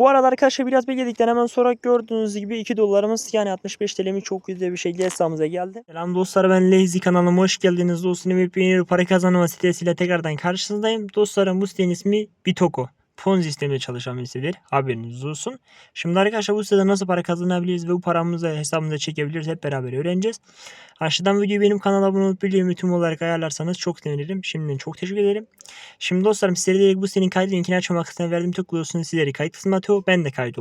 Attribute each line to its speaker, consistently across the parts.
Speaker 1: Bu arada arkadaşlar biraz bekledikten hemen sonra gördüğünüz gibi 2 dolarımız yani 65 TL'miz çok güzel bir şekilde hesabımıza geldi. Selam dostlar ben Lazy kanalıma hoş geldiniz. Dostum bir peynir para kazanma sitesiyle tekrardan karşınızdayım. Dostlarım bu sitenin ismi Bitoko. Ponzi sistemiyle çalışan bir sitedir. Haberiniz olsun. Şimdi arkadaşlar bu sitede nasıl para kazanabiliriz ve bu paramızı hesabımıza çekebiliriz hep beraber öğreneceğiz. Aşağıdan videoyu benim kanala abone olup bildiğimi tüm olarak ayarlarsanız çok sevinirim. Şimdiden çok teşekkür ederim. Şimdi dostlarım sizlere direkt bu sitenin kayıt linkini açma kısmına verdim tıklıyorsunuz sizleri kayıt kısmına atıyor. Ben de kayıt.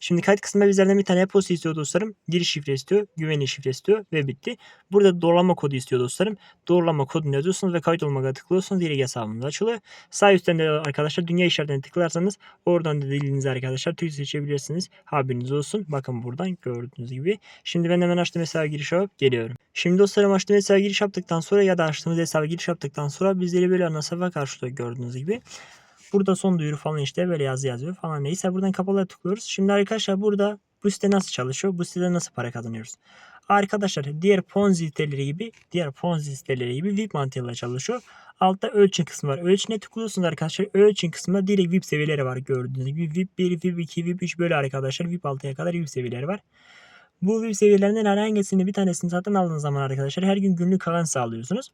Speaker 1: Şimdi kayıt kısmında bizlerden bir tane e-posta istiyor dostlarım. Giriş şifre istiyor. Güvenlik şifre istiyor ve bitti. Burada doğrulama kodu istiyor dostlarım. Doğrulama kodunu yazıyorsunuz ve kayıt olmaya tıklıyorsunuz. Direkt hesabınız açılıyor. Sağ üstten de arkadaşlar dünya işaretine tıklarsanız oradan da dilinizi arkadaşlar Türk seçebilirsiniz. Haberiniz olsun. Bakın buradan gördüğünüz gibi. Şimdi ben hemen açtım hesaba giriş yapıp geliyorum. Şimdi dostlarım açtığım hesaba giriş yaptıktan sonra ya da açtığımız hesaba giriş yaptıktan sonra bizleri böyle ana sayfa karşılıyor gördüğünüz gibi. Burada son duyuru falan işte böyle yazı yazıyor falan neyse buradan kapalıya tıklıyoruz. Şimdi arkadaşlar burada bu site nasıl çalışıyor? Bu sitede nasıl para kazanıyoruz? Arkadaşlar diğer Ponzi siteleri gibi diğer Ponzi siteleri gibi VIP mantığıyla çalışıyor. Altta ölçün kısmı var. Ölçüne tıklıyorsunuz arkadaşlar. Ölçün kısmında direkt VIP seviyeleri var gördüğünüz gibi. VIP 1, VIP 2, VIP 3 böyle arkadaşlar. VIP 6'ya kadar VIP seviyeleri var. Bu VIP seviyelerinden herhangisini bir tanesini satın aldığınız zaman arkadaşlar her gün günlük kazanç sağlıyorsunuz.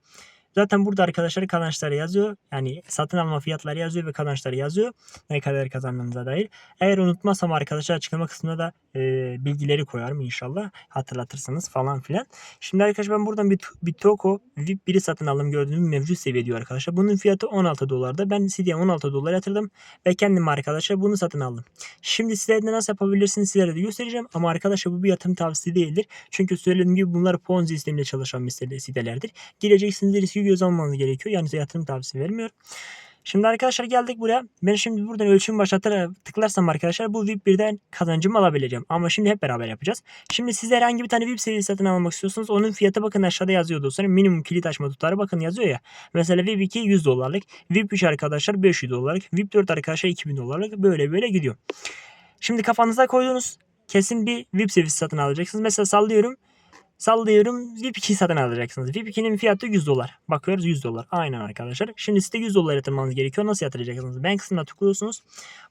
Speaker 1: Zaten burada arkadaşlar kazançları yazıyor. Yani satın alma fiyatları yazıyor ve kazançları yazıyor. Ne kadar kazandığınıza dair. Eğer unutmazsam arkadaşlar açıklama kısmına da e, bilgileri koyarım inşallah. Hatırlatırsınız falan filan. Şimdi arkadaşlar ben buradan bir, bir Toko VIP 1'i satın aldım gördüğünüz mevcut seviye diyor arkadaşlar. Bunun fiyatı 16 dolarda. Ben CD'ye 16 dolar yatırdım ve kendim arkadaşlar bunu satın aldım. Şimdi sizlere de nasıl yapabilirsiniz sizlere de göstereceğim. Ama arkadaşlar bu bir yatırım tavsiyesi değildir. Çünkü söylediğim gibi bunlar Ponzi sistemiyle çalışan sitelerdir. Gireceksiniz riski göz almanız gerekiyor. Yani size yatırım tavsiyesi vermiyorum. Şimdi arkadaşlar geldik buraya. Ben şimdi buradan ölçüm başlatarak tıklarsam arkadaşlar bu VIP 1'den kazancımı alabileceğim. Ama şimdi hep beraber yapacağız. Şimdi siz herhangi bir tane VIP seviyesi satın almak istiyorsanız onun fiyatı bakın aşağıda yazıyor dostlarım. Minimum kilit açma tutarı bakın yazıyor ya. Mesela VIP 2 100 dolarlık. VIP 3 arkadaşlar 500 dolarlık. VIP 4 arkadaşlar 2000 dolarlık. Böyle böyle gidiyor. Şimdi kafanıza koyduğunuz kesin bir VIP seviyesi satın alacaksınız. Mesela sallıyorum. Sallıyorum VIP 2 satın alacaksınız. VIP 2'nin fiyatı 100 dolar. Bakıyoruz 100 dolar. Aynen arkadaşlar. Şimdi size 100 dolar yatırmanız gerekiyor. Nasıl yatıracaksınız? Ben kısmına tıklıyorsunuz.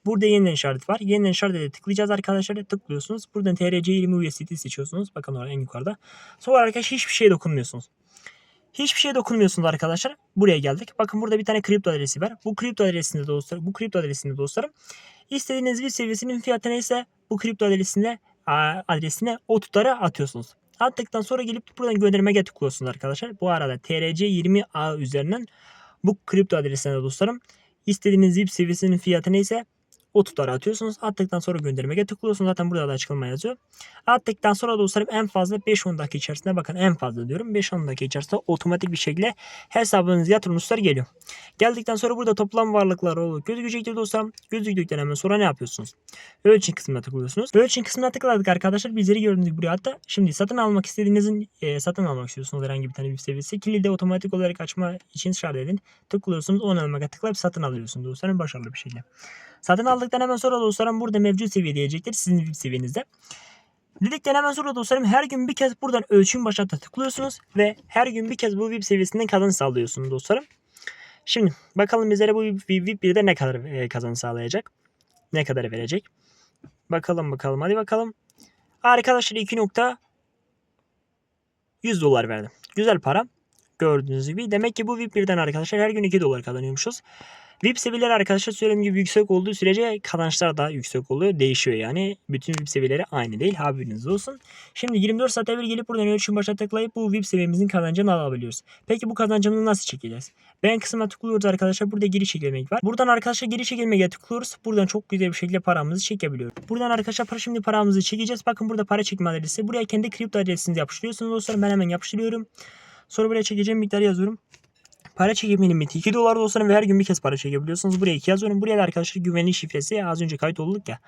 Speaker 1: Burada yeniden işaret var. Yeniden işarete tıklayacağız arkadaşlar. Tıklıyorsunuz. Buradan TRC20 USDT seçiyorsunuz. Bakın orada en yukarıda. Sonra arkadaşlar hiçbir şeye dokunmuyorsunuz. Hiçbir şeye dokunmuyorsunuz arkadaşlar. Buraya geldik. Bakın burada bir tane kripto adresi var. Bu kripto adresinde dostlarım, bu kripto adresinde dostlarım istediğiniz bir seviyesinin fiyatı neyse bu kripto adresine adresine o tutarı atıyorsunuz. Attıktan sonra gelip buradan göndermeye tıklıyorsunuz arkadaşlar. Bu arada TRC20A üzerinden bu kripto adresine dostlarım istediğiniz VIP seviyesinin fiyatı neyse o tutarı atıyorsunuz. Attıktan sonra göndermeye tıklıyorsunuz. Zaten burada da açıklama yazıyor. Attıktan sonra dostlarım en fazla 5-10 dakika içerisinde bakın en fazla diyorum. 5-10 dakika içerisinde otomatik bir şekilde hesabınız yatırımcılar geliyor. Geldikten sonra burada toplam varlıklar olup gözükecektir dostlarım. Gözüktükten hemen sonra ne yapıyorsunuz? Ölçün kısmına tıklıyorsunuz. Ölçün kısmına tıkladık arkadaşlar. Bizleri gördüğünüz gibi buraya hatta şimdi satın almak istediğinizin e, satın almak istiyorsunuz herhangi bir tane bir seviyesi. Kilidi otomatik olarak açma için şart edin. Tıklıyorsunuz. Onaylamaya tıklayıp satın alıyorsunuz dostlarım başarılı bir şekilde. Satın aldıktan hemen sonra dostlarım burada mevcut seviye diyecektir sizin seviyenizde. Dedikten hemen sonra dostlarım her gün bir kez buradan ölçüm başlata tıklıyorsunuz ve her gün bir kez bu VIP seviyesinden kazanç sağlıyorsunuz dostlarım. Şimdi bakalım bizlere bu VIP 1'de ne kadar e, kazanç sağlayacak? Ne kadar verecek? Bakalım bakalım hadi bakalım. Arkadaşlar 2 nokta 100 dolar verdim. Güzel para. Gördüğünüz gibi. Demek ki bu VIP 1'den arkadaşlar her gün 2 dolar kazanıyormuşuz. VIP seviyeleri arkadaşlar söylediğim gibi yüksek olduğu sürece kazançlar da yüksek oluyor. Değişiyor yani. Bütün VIP seviyeleri aynı değil. Haberiniz olsun. Şimdi 24 saat evvel gelip buradan ölçüm başa tıklayıp bu VIP seviyemizin kazancını alabiliyoruz. Peki bu kazancımızı nasıl çekeceğiz? Ben kısmına tıklıyoruz arkadaşlar. Burada geri çekilmek var. Buradan arkadaşlar geri çekilmeye tıklıyoruz. Buradan çok güzel bir şekilde paramızı çekebiliyoruz. Buradan arkadaşlar para şimdi paramızı çekeceğiz. Bakın burada para çekme adresi. Buraya kendi kripto adresinizi yapıştırıyorsunuz dostlarım. Ben hemen yapıştırıyorum. Sonra buraya çekeceğim miktarı yazıyorum. Para çekimi limiti 2 dolar dostlarım ve her gün bir kez para çekebiliyorsunuz. Buraya 2 yazıyorum. Buraya da arkadaşlar güvenlik şifresi az önce kayıt olduk ya.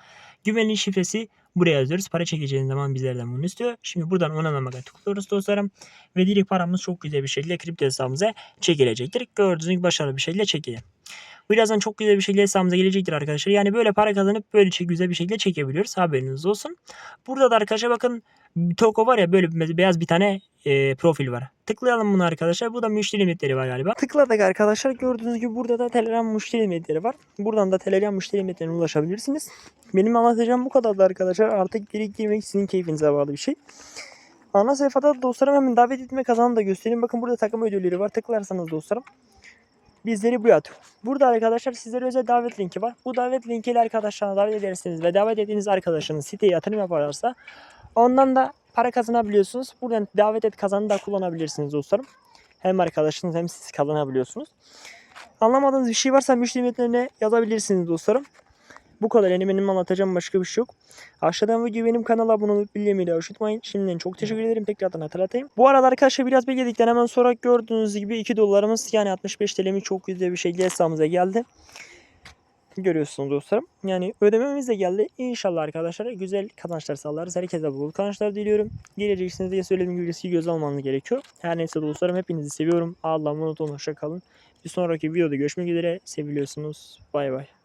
Speaker 1: Güvenlik şifresi buraya yazıyoruz. Para çekeceğiniz zaman bizlerden bunu istiyor. Şimdi buradan onanamaya tıklıyoruz dostlarım. Ve direkt paramız çok güzel bir şekilde kripto hesabımıza çekilecektir. Gördüğünüz gibi başarılı bir şekilde çekildi. Birazdan çok güzel bir şekilde hesabımıza gelecektir arkadaşlar. Yani böyle para kazanıp böyle çek- güzel bir şekilde çekebiliyoruz. Haberiniz olsun. Burada da arkadaşlar bakın Toko var ya böyle bir- beyaz bir tane e, profil var. Tıklayalım bunu arkadaşlar. Bu da müşteri limitleri var galiba. Tıkladık arkadaşlar. Gördüğünüz gibi burada da Telegram müşteri limitleri var. Buradan da Telegram müşteri limitlerine ulaşabilirsiniz. Benim anlatacağım bu kadardı arkadaşlar. Artık geri girmek sizin keyfinize bağlı bir şey. Ana sayfada dostlarım hemen davet etme kazanını da göstereyim. Bakın burada takım ödülleri var. Tıklarsanız dostlarım bizleri buraya atıyor. Burada arkadaşlar sizlere özel davet linki var. Bu davet linkiyle arkadaşlarına davet ederseniz ve davet ettiğiniz arkadaşınız siteye yatırım yaparlarsa ondan da para kazanabiliyorsunuz. Buradan davet et kazanı da kullanabilirsiniz dostlarım. Hem arkadaşınız hem siz kazanabiliyorsunuz. Anlamadığınız bir şey varsa müşteri yazabilirsiniz dostlarım. Bu kadar yani benim anlatacağım başka bir şey yok. Aşağıdan video benim kanala abone olup bildirimleri aşıtmayın. Şimdiden çok teşekkür ederim. Tekrardan hatırlatayım. Bu arada arkadaşlar biraz bekledikten hemen sonra gördüğünüz gibi 2 dolarımız yani 65 TL'miz çok güzel bir şekilde hesabımıza geldi. Görüyorsunuz dostlarım. Yani ödememiz de geldi. İnşallah arkadaşlar güzel kazançlar sağlarız. Herkese bol kazançlar diliyorum. Geleceksiniz diye söylediğim gibi riski göz almanız gerekiyor. Her neyse dostlarım hepinizi seviyorum. Allah'a emanet olun. Hoşça kalın. Bir sonraki videoda görüşmek üzere. Seviliyorsunuz. Bay bay.